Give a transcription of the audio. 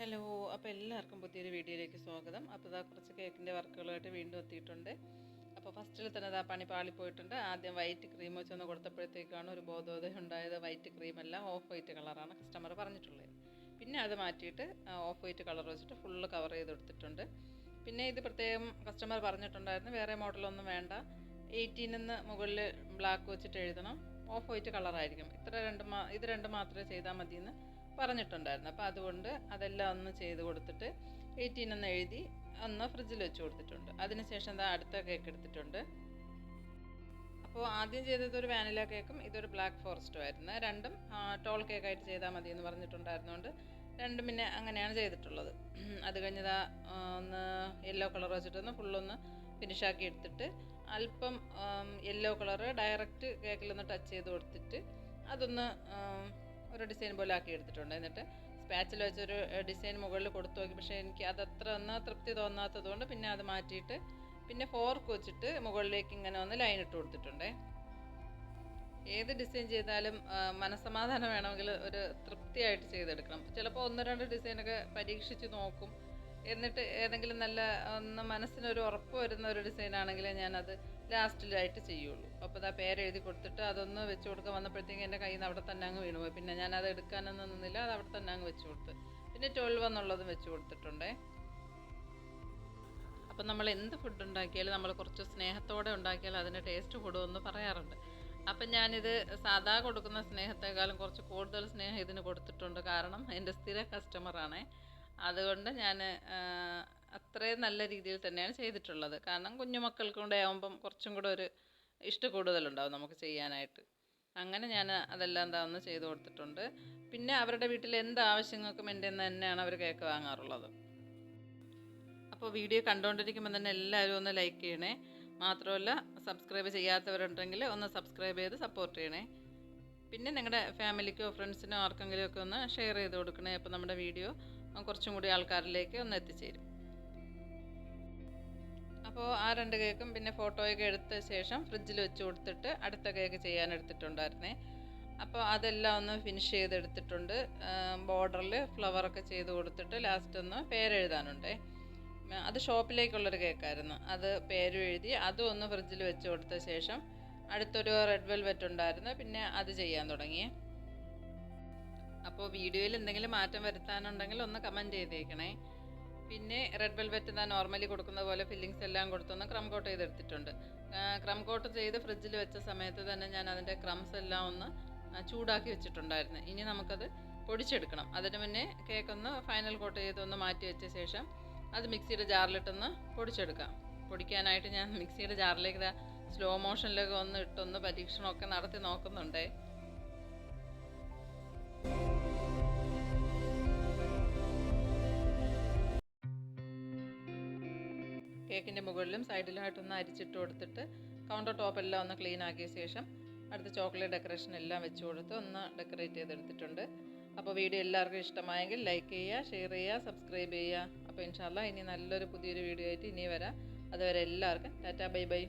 Hello അപ്പോൾ എല്ലാവർക്കും പുതിയൊരു വീഡിയോയിലേക്ക് സ്വാഗതം. അപ്പോൾ ഇതാ കുറച്ച് കേക്കിന്റെ വർക്കുകളായിട്ട് വീണ്ടും എത്തിയിട്ടുണ്ട്. അപ്പോൾ ഫസ്റ്റിൽ തന്നെ ഇതാ പണി പാളിപ്പോയിട്ടുണ്ട്. ആദ്യം വൈറ്റ് ക്രീം വെച്ച് ഒന്ന് കൊടുത്തപ്പോഴത്തേക്കാണ് ഒരു ബോധോദയം ഉണ്ടായത്. വൈറ്റ് ക്രീം ക്രീമല്ല ഓഫ് വൈറ്റ് കളറാണ് കസ്റ്റമർ പറഞ്ഞിട്ടുള്ളത്. പിന്നെ അത് മാറ്റിയിട്ട് ഓഫ് വൈറ്റ് കളർ വെച്ചിട്ട് ഫുള്ള് കവർ ചെയ്ത് കൊടുത്തിട്ടുണ്ട് പിന്നെ ഇത് പ്രത്യേകം കസ്റ്റമർ പറഞ്ഞിട്ടുണ്ടായിരുന്നു വേറെ മോഡലൊന്നും വേണ്ട. എയ്റ്റീനിന്ന് മുകളിൽ ബ്ലാക്ക് വെച്ചിട്ട് എഴുതണം. ഓഫ് വൈറ്റ് കളറായിരിക്കും. ഇത്ര രണ്ട് ഇത് രണ്ട് മാത്രമേ ചെയ്താൽ മതിയെന്ന് പറഞ്ഞിട്ടുണ്ടായിരുന്നു. അപ്പോൾ അതുകൊണ്ട് അതെല്ലാം ഒന്ന് ചെയ്ത് കൊടുത്തിട്ട് എയ്റ്റീൻ എന്ന് എഴുതി ഒന്ന് ഫ്രിഡ്ജിൽ വെച്ച് കൊടുത്തിട്ടുണ്ട്. അതിനുശേഷം എന്താ അടുത്ത കേക്ക് എടുത്തിട്ടുണ്ട്. അപ്പോൾ ആദ്യം ചെയ്തത് ഒരു വാനില കേക്കും ഇതൊരു ബ്ലാക്ക് ഫോറസ്റ്റും ആയിരുന്നു. രണ്ടും ടോൾ കേക്കായിട്ട് ചെയ്താൽ മതി എന്ന് പറഞ്ഞിട്ടുണ്ടായിരുന്നുകൊണ്ട് രണ്ടും പിന്നെ അങ്ങനെയാണ് ചെയ്തിട്ടുള്ളത്. അത് കഴിഞ്ഞതാ ഒന്ന് യെല്ലോ കളർ വെച്ചിട്ടൊന്ന് ഫുള്ളൊന്ന് ഫിനിഷാക്കി എടുത്തിട്ട് അല്പം യെല്ലോ കളർ ഡയറക്റ്റ് കേക്കിലൊന്ന് ടച്ച് ചെയ്ത് കൊടുത്തിട്ട് അതൊന്ന് ഒരു ഡിസൈൻ പോലെ ആക്കി എടുത്തിട്ടുണ്ട്. എന്നിട്ട് സ്പാച്ചിൽ വെച്ചൊരു ഡിസൈൻ മുകളിൽ കൊടുത്തു നോക്കി. പക്ഷേ എനിക്ക് അതത്ര ഒന്ന് തൃപ്തി തോന്നാത്തതുകൊണ്ട് പിന്നെ അത് മാറ്റിയിട്ട് പിന്നെ ഫോർക്ക് വെച്ചിട്ട് മുകളിലേക്ക് ഇങ്ങനെ ഒന്ന് ലൈൻ ഇട്ട് കൊടുത്തിട്ടുണ്ട്. ഏത് ഡിസൈൻ ചെയ്താലും മനസ്സമാധാനം വേണമെങ്കിൽ ഒരു തൃപ്തിയായിട്ട് ചെയ്തെടുക്കണം. ചിലപ്പോൾ ഒന്ന് രണ്ട് ഡിസൈനൊക്കെ പരീക്ഷിച്ച് നോക്കും. എന്നിട്ട് ഏതെങ്കിലും നല്ല ഒന്ന് മനസ്സിനൊരു ഉറപ്പ് വരുന്ന ഒരു ഡിസൈൻ ആണെങ്കിൽ ഞാനത് ലാസ്റ്റിലായിട്ട് ചെയ്യുള്ളൂ. അപ്പോൾ ആ പേരെഴുതി കൊടുത്തിട്ട് അതൊന്ന് വെച്ച് കൊടുക്കാൻ വന്നപ്പോഴത്തേക്കും എന്റെ കയ്യിൽ നിന്ന് അവിടെ തന്നെ അങ്ങ് വീണുപോയി പിന്നെ ഞാൻ അത് എടുക്കാനൊന്നും നിന്നില്ല അത് അവിടെ തന്നെ അങ്ങ് വെച്ച് കൊടുത്ത്. പിന്നെ ട്വൽവ് എന്നുള്ളതും വെച്ച് കൊടുത്തിട്ടുണ്ടേ. അപ്പം നമ്മൾ എന്ത് ഫുഡ് ഉണ്ടാക്കിയാലും നമ്മൾ കുറച്ച് സ്നേഹത്തോടെ ഉണ്ടാക്കിയാൽ അതിന്റെ ടേസ്റ്റ് കൂടുമെന്ന് പറയാറുണ്ട്. അപ്പം ഞാനിത് സാധാ കൊടുക്കുന്ന സ്നേഹത്തെക്കാളും കുറച്ച് കൂടുതൽ സ്നേഹം ഇതിന് കൊടുത്തിട്ടുണ്ട്. കാരണം എന്റെ സ്ഥിര കസ്റ്റമറാണേ അതുകൊണ്ട് ഞാൻ അത്രയും നല്ല രീതിയിൽ തന്നെയാണ് ചെയ്തിട്ടുള്ളത്. കാരണം കുഞ്ഞുമക്കൾക്ക് കൂടെ ആകുമ്പം കുറച്ചും കൂടെ ഒരു ഇഷ്ട കൂടുതലുണ്ടാവും നമുക്ക് ചെയ്യാനായിട്ട്. അങ്ങനെ ഞാൻ അതെല്ലാം എന്താ ഒന്ന് ചെയ്ത് കൊടുത്തിട്ടുണ്ട്. പിന്നെ അവരുടെ വീട്ടിൽ എന്ത് ആവശ്യങ്ങൾക്കും എന്റെ നിന്ന് തന്നെയാണ് അവർ കേക്ക് വാങ്ങാറുള്ളത്. അപ്പോൾ വീഡിയോ കണ്ടുകൊണ്ടിരിക്കുമ്പോൾ തന്നെ എല്ലാവരും ഒന്ന് ലൈക്ക് ചെയ്യണേ. മാത്രമല്ല സബ്സ്ക്രൈബ് ചെയ്യാത്തവരുണ്ടെങ്കിൽ ഒന്ന് സബ്സ്ക്രൈബ് ചെയ്ത് സപ്പോർട്ട് ചെയ്യണേ. പിന്നെ നിങ്ങളുടെ ഫാമിലിക്കോ ഫ്രണ്ട്സിനോ ആർക്കെങ്കിലുമൊക്കെ ഒന്ന് ഷെയർ ചെയ്ത് കൊടുക്കണേ. അപ്പോൾ നമ്മുടെ വീഡിയോ കുറച്ചും കൂടി ആൾക്കാരിലേക്ക് ഒന്ന് എത്തിച്ചേരും. അപ്പോൾ ആ രണ്ട് കേക്കും പിന്നെ ഫോട്ടോയൊക്കെ എടുത്ത ശേഷം ഫ്രിഡ്ജിൽ വെച്ച് കൊടുത്തിട്ട് അടുത്ത കേക്ക് ചെയ്യാൻ എടുത്തിട്ടുണ്ടായിരുന്നേ. അപ്പോൾ അതെല്ലാം ഒന്ന് ഫിനിഷ് ചെയ്തെടുത്തിട്ടുണ്ട്. ബോർഡറിൽ ഫ്ലവറൊക്കെ ചെയ്ത് കൊടുത്തിട്ട് ലാസ്റ്റ് ഒന്ന് പേരെഴുതാനുണ്ടേ അത് ഷോപ്പിലേക്കുള്ളൊരു കേക്കായിരുന്നു. അത് പേരും എഴുതി അതും ഒന്ന് ഫ്രിഡ്ജിൽ വെച്ച് കൊടുത്ത ശേഷം അടുത്തൊരു റെഡ് വെൽവെറ്റ് ഉണ്ടായിരുന്നു. പിന്നെ അത് ചെയ്യാൻ തുടങ്ങി. അപ്പോൾ വീഡിയോയിൽ എന്തെങ്കിലും മാറ്റം വരുത്താനുണ്ടെങ്കിൽ ഒന്ന് കമന്റ് ചെയ്തേക്കണേ. പിന്നെ റെഡ് വെൽവെറ്റ് ഞാൻ നോർമലി കൊടുക്കുന്ന പോലെ ഫില്ലിങ്സ് എല്ലാം കൊടുത്തൊന്ന് ക്രം കോട്ട് ചെയ്തെടുത്തിട്ടുണ്ട്. ക്രം കോട്ട് ചെയ്ത് ഫ്രിഡ്ജിൽ വെച്ച സമയത്ത് തന്നെ ഞാൻ അതിന്റെ ക്രംസ് എല്ലാം ഒന്ന് ചൂടാക്കി വെച്ചിട്ടുണ്ടായിരുന്നു. ഇനി നമുക്കത് പൊടിച്ചെടുക്കണം. അതിന് മുന്നേ കേക്ക് ഒന്ന് ഫൈനൽ കോട്ട് ചെയ്ത് ഒന്ന് മാറ്റി വെച്ച ശേഷം അത് മിക്സിയുടെ ജാറിലിട്ടൊന്ന് പൊടിച്ചെടുക്കാം. പൊടിക്കാനായിട്ട് ഞാൻ മിക്സിയുടെ ജാറിലേക്ക് സ്ലോ മോഷനിലൊക്കെ ഒന്ന് ഇട്ടൊന്ന് പരീക്ഷണമൊക്കെ നടത്തി നോക്കുന്നുണ്ടേ. കേക്കിന്റെ മുകളിലും സൈഡിലായിട്ടൊന്ന് അരിച്ചിട്ട് കൊടുത്തിട്ട് കൗണ്ടർ ടോപ്പ് എല്ലാം ഒന്ന് ക്ലീൻ ആക്കിയ ശേഷം അടുത്ത ചോക്ലേറ്റ് ഡെക്കറേഷൻ എല്ലാം വെച്ച് കൊടുത്ത് ഒന്ന് ഡെക്കറേറ്റ് ചെയ്തെടുത്തിട്ടുണ്ട്. അപ്പോൾ വീഡിയോ എല്ലാവർക്കും ഇഷ്ടമായെങ്കിൽ ലൈക്ക് ചെയ്യുക ഷെയർ ചെയ്യുക സബ്സ്ക്രൈബ് ചെയ്യുക. അപ്പോൾ ഇൻഷാല്ല ഇനി നല്ലൊരു പുതിയൊരു വീഡിയോ ആയിട്ട് ഇനി വരാം. അതുവരെ എല്ലാവർക്കും ടാറ്റാ ബൈ ബൈ.